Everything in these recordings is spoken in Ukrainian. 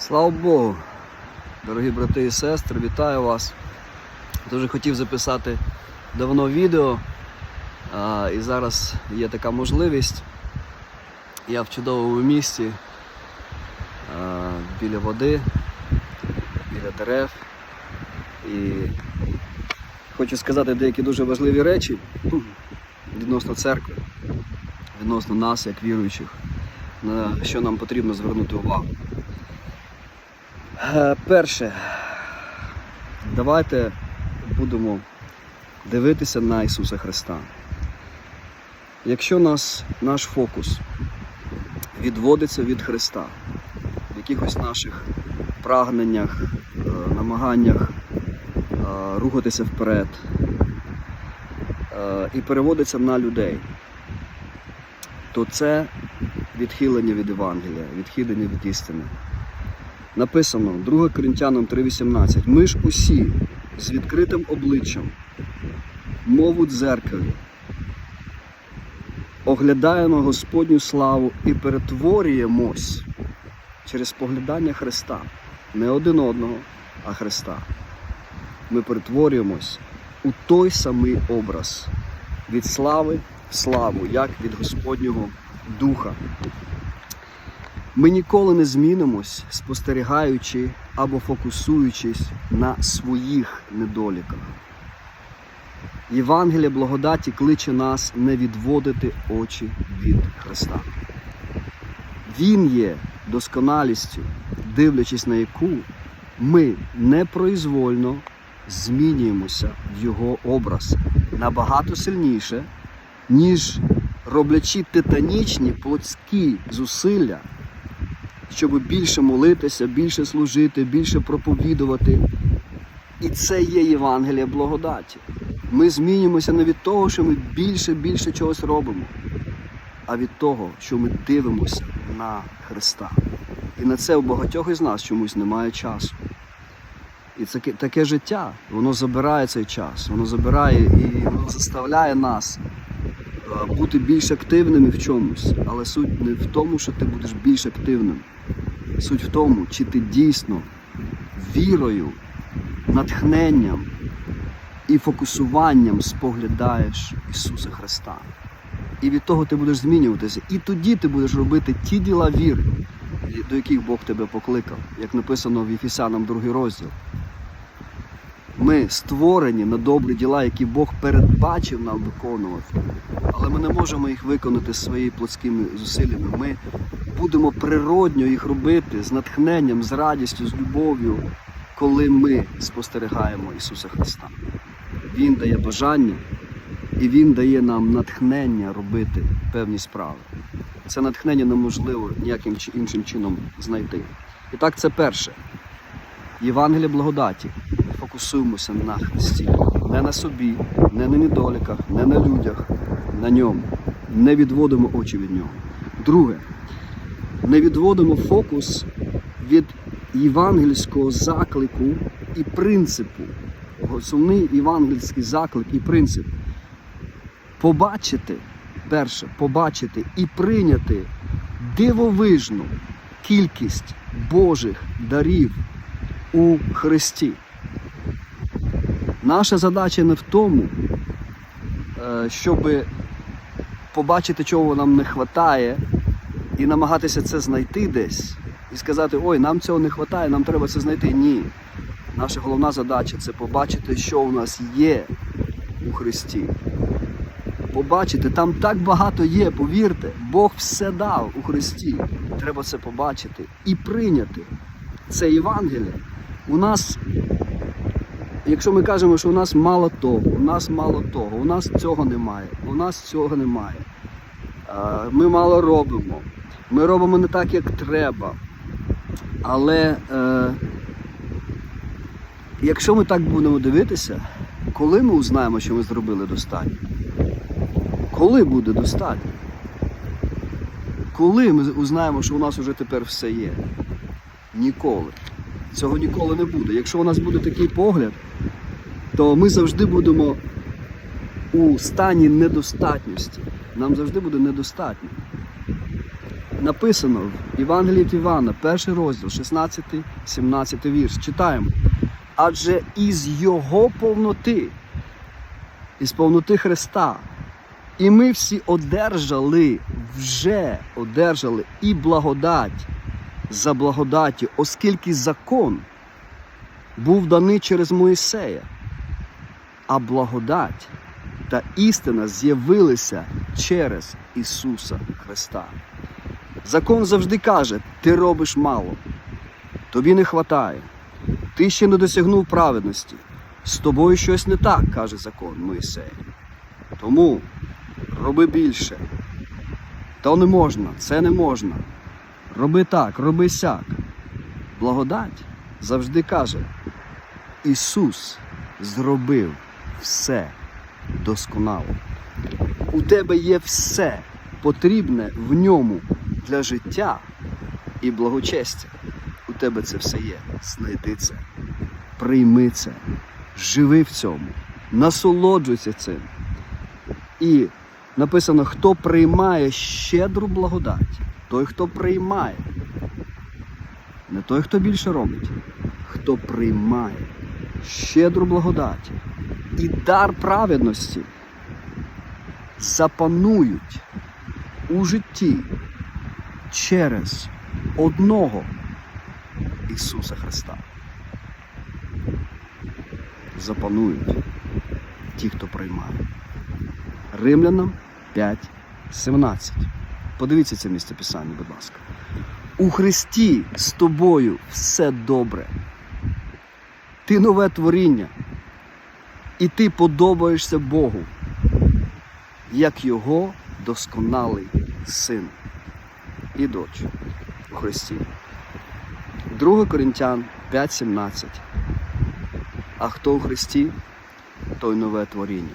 Слава Богу, дорогі брати і сестри, вітаю вас. Дуже хотів записати давно відео, а, і зараз є така можливість. Я в чудовому місці а, біля води, біля дерев. І хочу сказати деякі дуже важливі речі відносно церкви, відносно нас, як віруючих, на що нам потрібно звернути увагу. Е, Перше, давайте будемо дивитися на Ісуса Христа. Якщо нас, наш фокус відводиться від Христа, в якихось наших прагненнях, е, намаганнях е, рухатися вперед і переводиться на людей, то це відхилення від Євангелія, відхилення від істини. Написано 2 Коринтянам 3:18. Ми ж усі з відкритим обличчям, мову дзеркалі, оглядаємо Господню славу і перетворюємось через споглядання Христа. Не один одного, а Христа. Ми перетворюємось у той самий образ від слави в славу, як від Господнього Духа. Ми ніколи не змінимось, спостерігаючи або фокусуючись на своїх недоліках. Євангелія благодаті кличе нас не відводити очі від Христа. Він є досконалістю, дивлячись на яку ми непроізвольно змінюємося в Його образ набагато сильніше, ніж роблячи титанічні плотські зусилля щоб більше молитися, більше служити, більше проповідувати. І це є Євангелія благодаті. Ми змінюємося не від того, що ми більше більше чогось робимо, а від того, що ми дивимося на Христа. І на це у багатьох із нас чомусь немає часу. І таке- таке життя, воно забирає цей час, воно забирає і воно заставляє нас бути більш активними в чомусь. Але суть не в тому, що ти будеш більш активним. Суть в тому, чи ти дійсно вірою, натхненням і фокусуванням споглядаєш Ісуса Христа. І від того ти будеш змінюватися. І тоді ти будеш робити ті діла віри, до яких Бог тебе покликав, як написано в Єфісянам 2 розділ. Ми створені на добрі діла, які Бог передбачив нам виконувати. Але ми не можемо їх виконати своїми плотськими зусиллями. Ми будемо природньо їх робити з натхненням, з радістю, з любов'ю, коли ми спостерігаємо Ісуса Христа. Він дає бажання і Він дає нам натхнення робити певні справи. Це натхнення неможливо ніяким чи іншим чином знайти. І так, це перше. Євангелія благодаті. Фокусуємося на Христі, не на собі, не на недоліках, не на людях, на ньому. Не відводимо очі від нього. Друге, не відводимо фокус від євангельського заклику і принципу. Основний євангельський заклик і принцип побачити, перше, побачити і прийняти дивовижну кількість Божих дарів у Христі. Наша задача не в тому, е, щоб побачити, чого нам не вистачає, і намагатися це знайти десь, і сказати, ой, нам цього не вистачає, нам треба це знайти. Ні. Наша головна задача це побачити, що у нас є у Христі. Побачити, там так багато є, повірте, Бог все дав у Христі. Треба це побачити і прийняти. Це Євангеліє. У нас, якщо ми кажемо, що у нас мало того, у нас мало того, у нас цього немає, у нас цього немає. Ми мало робимо, ми робимо не так, як треба. Але е, якщо ми так будемо дивитися, коли ми узнаємо, що ми зробили достатньо? Коли буде достатньо? Коли ми узнаємо, що у нас вже тепер все є? Ніколи. Цього ніколи не буде. Якщо у нас буде такий погляд, то ми завжди будемо у стані недостатності. Нам завжди буде недостатньо. написано в Євангелії від Івана, перший розділ, 16-17 вірш. Читаємо. Адже із Його повноти, із повноти Христа, і ми всі одержали, вже одержали і благодать за благодаті, оскільки закон був даний через Моїсея, а благодать та істина з'явилися через Ісуса Христа. Закон завжди каже: ти робиш мало, тобі не хватає, ти ще не досягнув праведності. З тобою щось не так, каже закон Моїсея. Тому роби більше. То не можна, це не можна. Роби так, роби сяк. Благодать завжди каже: Ісус зробив все досконало. У тебе є все потрібне в ньому для життя і благочестя. У тебе це все є. Знайди це, прийми це, живи в цьому, насолоджуйся цим. І написано, хто приймає щедру благодать, той, хто приймає. Не той, хто більше робить, хто приймає щедру благодать і дар праведності запанують у житті через одного Ісуса Христа. Запанують ті, хто приймає. Римлянам 5.17. Подивіться це місце Писання, будь ласка. У Христі з тобою все добре. Ти нове творіння, і ти подобаєшся Богу, як Його досконалий син і дочь у Христі. 2 Коринтян 5.17. А хто у Христі, той нове творіння.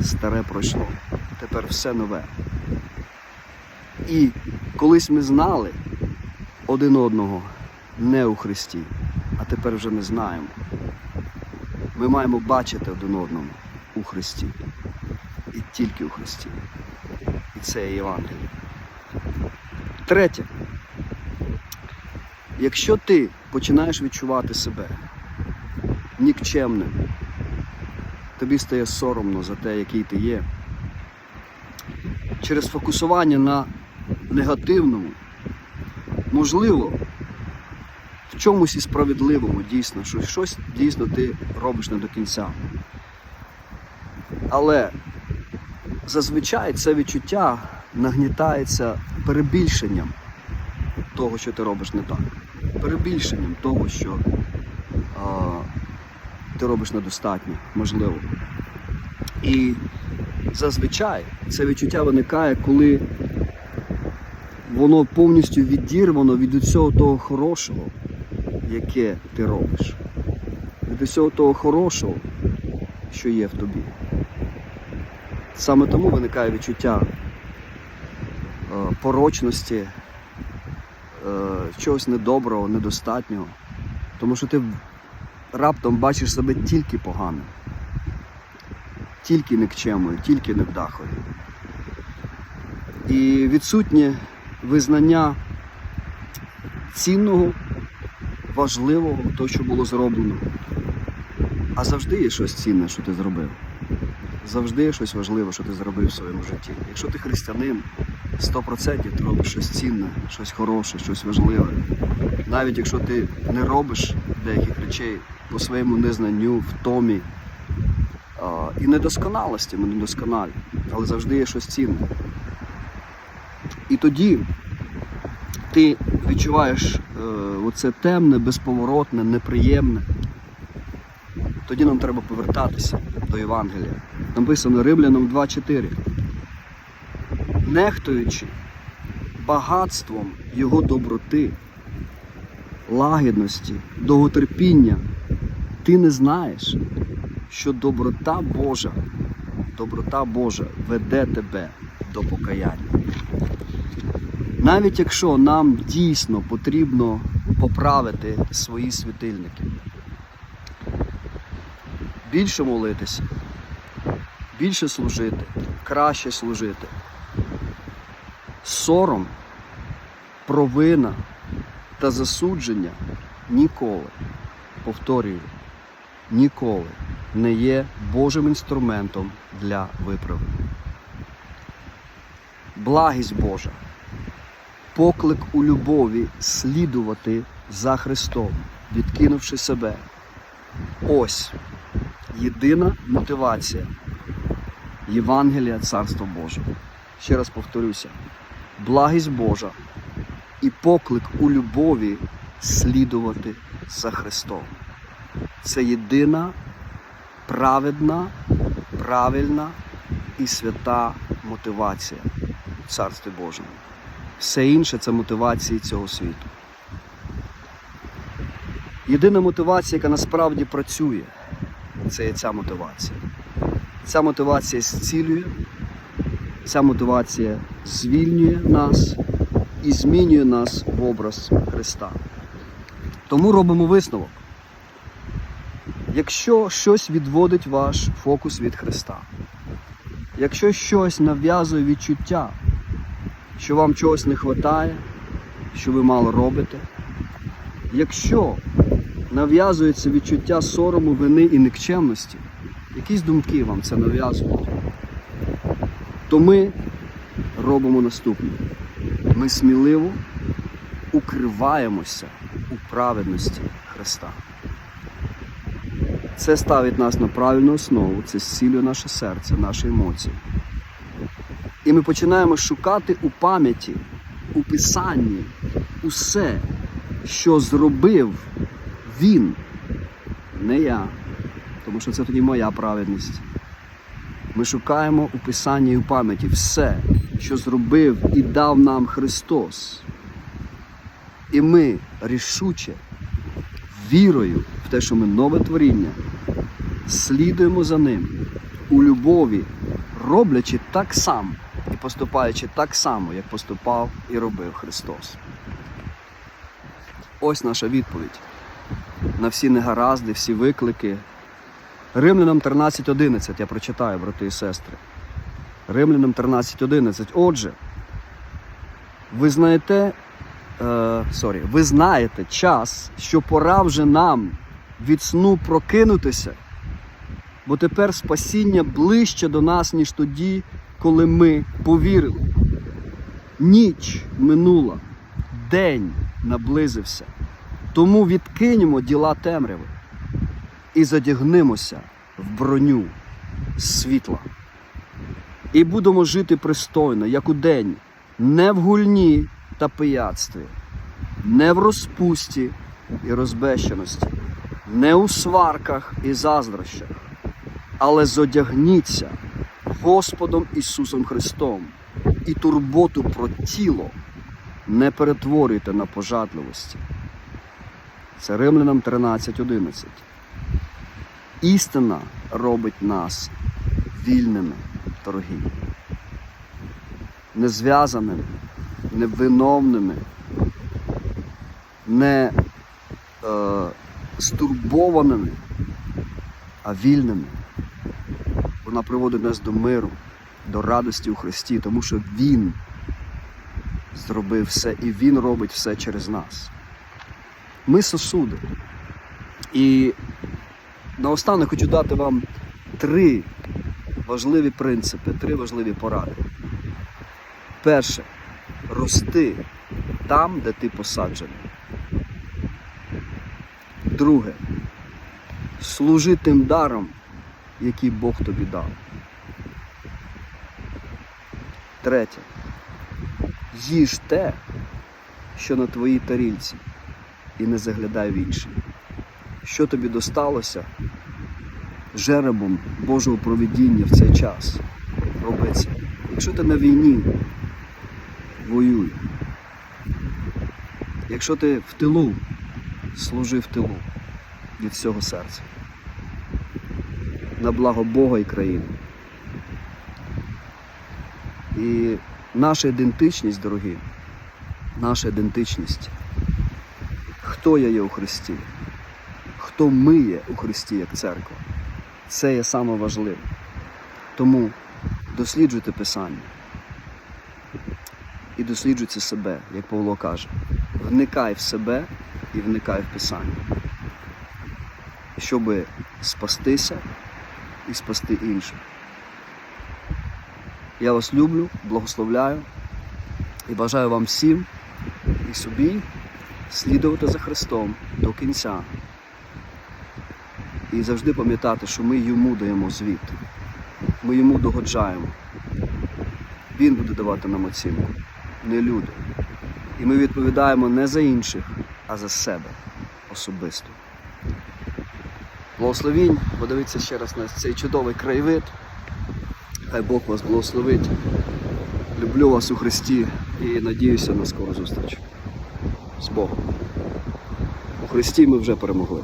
Старе пройшло, тепер все нове. І колись ми знали один одного не у Христі, а тепер вже не знаємо. Ми маємо бачити один одного у Христі. І тільки у Христі. І це є Євангеліє. Третє. Якщо ти починаєш відчувати себе нікчемним, тобі стає соромно за те, який ти є, через фокусування на негативному, можливо, чомусь і справедливому дійсно, що щось дійсно ти робиш не до кінця. Але зазвичай це відчуття нагнітається перебільшенням того, що ти робиш не так. Перебільшенням того, що а, ти робиш недостатньо, можливо. І зазвичай це відчуття виникає, коли воно повністю відірвано від усього того хорошого, яке ти робиш. Від усього того хорошого, що є в тобі. Саме тому виникає відчуття е, порочності, е, чогось недоброго, недостатнього. Тому що ти раптом бачиш себе тільки поганим, тільки никчемою, тільки невдахою. І відсутнє визнання цінного, важливого, того, що було зроблено. А завжди є щось цінне, що ти зробив. Завжди є щось важливе, що ти зробив в своєму житті. Якщо ти християнин, 100% ти робиш щось цінне, щось хороше, щось важливе. Навіть якщо ти не робиш деяких речей по своєму незнанню, втомі а, і недосконалості, ми недосконалі, але завжди є щось цінне. І тоді ти відчуваєш оце темне, безповоротне, неприємне. Тоді нам треба повертатися до Євангелія. Написано Римлянам 2.4. Нехтуючи багатством Його доброти, лагідності, довготерпіння, ти не знаєш, що доброта Божа, доброта Божа веде тебе до покаяння. Навіть якщо нам дійсно потрібно поправити свої світильники, більше молитися, більше служити, краще служити. Сором провина та засудження ніколи, повторюю, ніколи не є Божим інструментом для виправлення. Благість Божа, поклик у любові слідувати за Христом, відкинувши себе. Ось єдина мотивація Євангелія Царства Божого. Ще раз повторюся: благість Божа і поклик у любові слідувати за Христом. Це єдина праведна, правильна і свята мотивація Царстві Божому. Все інше це мотивації цього світу. Єдина мотивація, яка насправді працює, це є ця мотивація. Ця мотивація зцілює, ця мотивація звільнює нас і змінює нас в образ Христа. Тому робимо висновок. Якщо щось відводить ваш фокус від Христа, якщо щось нав'язує відчуття, що вам чогось не вистачає, що ви мало робите, якщо нав'язується відчуття сорому, вини і никчемності, якісь думки вам це нав'язують, то ми робимо наступне. Ми сміливо укриваємося у праведності Христа. Це ставить нас на правильну основу, це зцілює наше серце, наші емоції. І ми починаємо шукати у пам'яті, у писанні усе, що зробив Він, не я, тому що це тоді моя праведність. Ми шукаємо у писанні і у пам'яті все, що зробив і дав нам Христос. І ми рішуче, вірою в те, що ми нове творіння, слідуємо за ним у любові, роблячи так само поступаючи так само, як поступав і робив Христос. Ось наша відповідь на всі негаразди, всі виклики. Римлянам 13.11 я прочитаю, брати і сестри. Римлянам 13.11. Отже, ви знаєте, е, сорі, ви знаєте час, що пора вже нам від сну прокинутися, бо тепер спасіння ближче до нас, ніж тоді, коли ми повірили. Ніч минула, день наблизився. Тому відкинемо діла темряви і задягнимося в броню світла. І будемо жити пристойно, як у день, не в гульні та пияцтві, не в розпусті і розбещеності, не у сварках і заздрощах, але зодягніться Господом Ісусом Христом і турботу про тіло не перетворюйте на пожадливості. Це Римлянам 13.11. Істина робить нас вільними, дорогі, незв'язаними, невиновними, не е, стурбованими, а вільними. Вона приводить нас до миру, до радості у Христі, тому що Він зробив все і Він робить все через нас. Ми сосуди. І наостанок хочу дати вам три важливі принципи, три важливі поради. Перше рости там, де ти посаджений. Друге служи тим даром, який Бог тобі дав. Третє. Їж те, що на твоїй тарільці, і не заглядай в інші. Що тобі досталося жеребом Божого провідіння в цей час? Роби. Якщо ти на війні, воюй. Якщо ти в тилу, служи в тилу від всього серця. На благо Бога і країни. І наша ідентичність, дорогі, наша ідентичність. Хто я є у Христі? Хто ми є у Христі як церква? Це є саме важливе. Тому досліджуйте Писання. і досліджуйте себе, як Павло каже. Вникай в себе і вникай в Писання. Щоб спастися і спасти інших. Я вас люблю, благословляю і бажаю вам всім і собі слідувати за Христом до кінця. І завжди пам'ятати, що ми йому даємо звіт, ми йому догоджаємо. Він буде давати нам оцінку, не люди. І ми відповідаємо не за інших, а за себе особисто. Благословінь, подивіться ще раз на цей чудовий краєвид. Хай Бог вас благословить. Люблю вас у Христі і надіюся на скору зустріч. З Богом. У Христі ми вже перемогли.